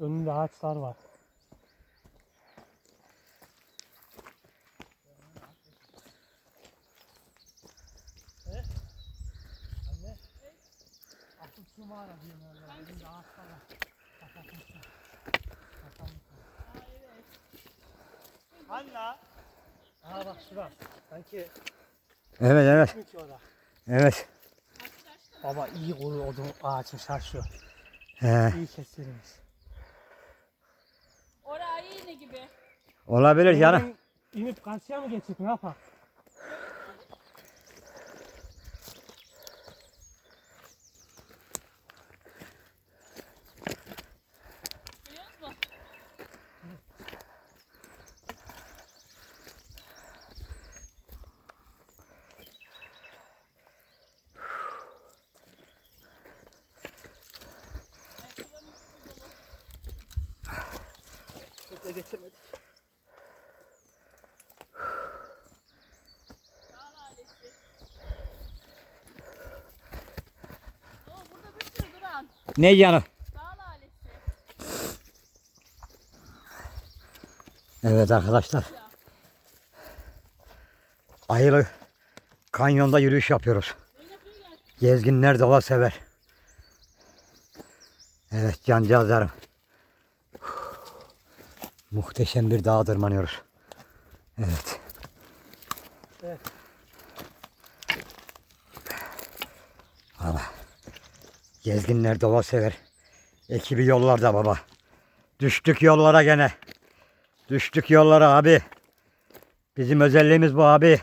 Önünde ağaçlar var. Kapatmışlar. Kapatmışlar. Bak şurası. Sanki Evet evet. mi ki orada? Evet. Baba iyi kuru odun ağaçın şarşı. He, İyi kesilmiş. Gibi. olabilir. Buradan İnip karşıya mı geçecek ne yapar? Şurada geçemedik. Dağ lalesi. Oo, burada bir sürü duran. Ne lalesi. Evet arkadaşlar. Ayılı kanyonda yürüyüş yapıyoruz. Gezginler doğa sever. Evet cancağızlarım. Muhteşem bir dağa tırmanıyoruz. Evet. Evet. Valla. Gezginler doğa sever. Ekibi yollarda baba. Düştük yollara gene. Düştük yollara abi. Bizim özelliğimiz bu abi.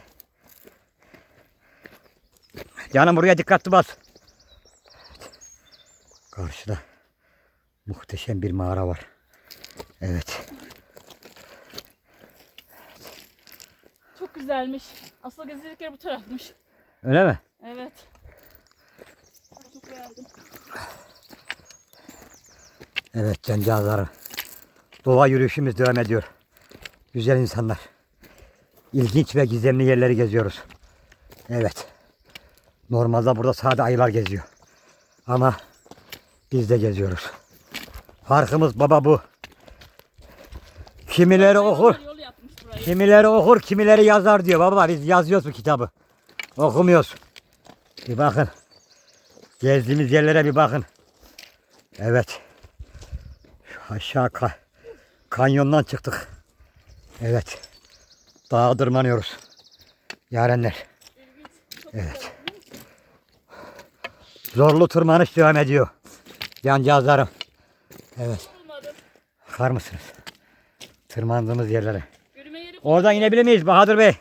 Canım buraya dikkatli bas. Karşıda muhteşem bir mağara var. Evet. Çok güzelmiş. Asıl gezilecek yer bu tarafmış. Öyle mi? Evet. Çok beğendim. Evet cancağızlarım. Doğa yürüyüşümüz devam ediyor. Güzel insanlar. İlginç ve gizemli yerleri geziyoruz. Evet. Normalde burada sade ayılar geziyor. Ama biz de geziyoruz. Farkımız baba bu. Kimileri okur, kimileri okur, kimileri yazar diyor. Baba biz yazıyoruz bu kitabı. Okumuyoruz. Bir bakın. Gezdiğimiz yerlere bir bakın. Evet. Şu aşağı ka- kanyondan çıktık. Evet. Dağa tırmanıyoruz. Yarenler. Evet. Zorlu tırmanış devam ediyor. Cancağızlarım. Evet. Bakar mısınız? Tırmandığımız yerlere. Oradan inebilir miyiz Bahadır Bey?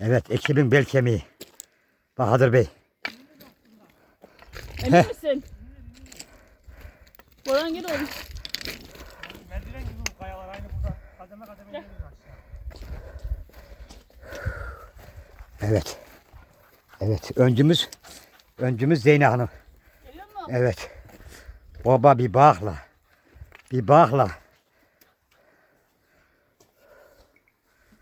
Evet ekibin bel kemiği. Bahadır Bey. Emin misin? Boran gel oğlum. Merdiven gibi bu kayalar aynı burada. Kademe kademe iniyoruz aşağı. Evet. Evet öncümüz öncümüz Zeyne Hanım. Geliyor musun? Evet. Baba bir bakla. Bir bakla.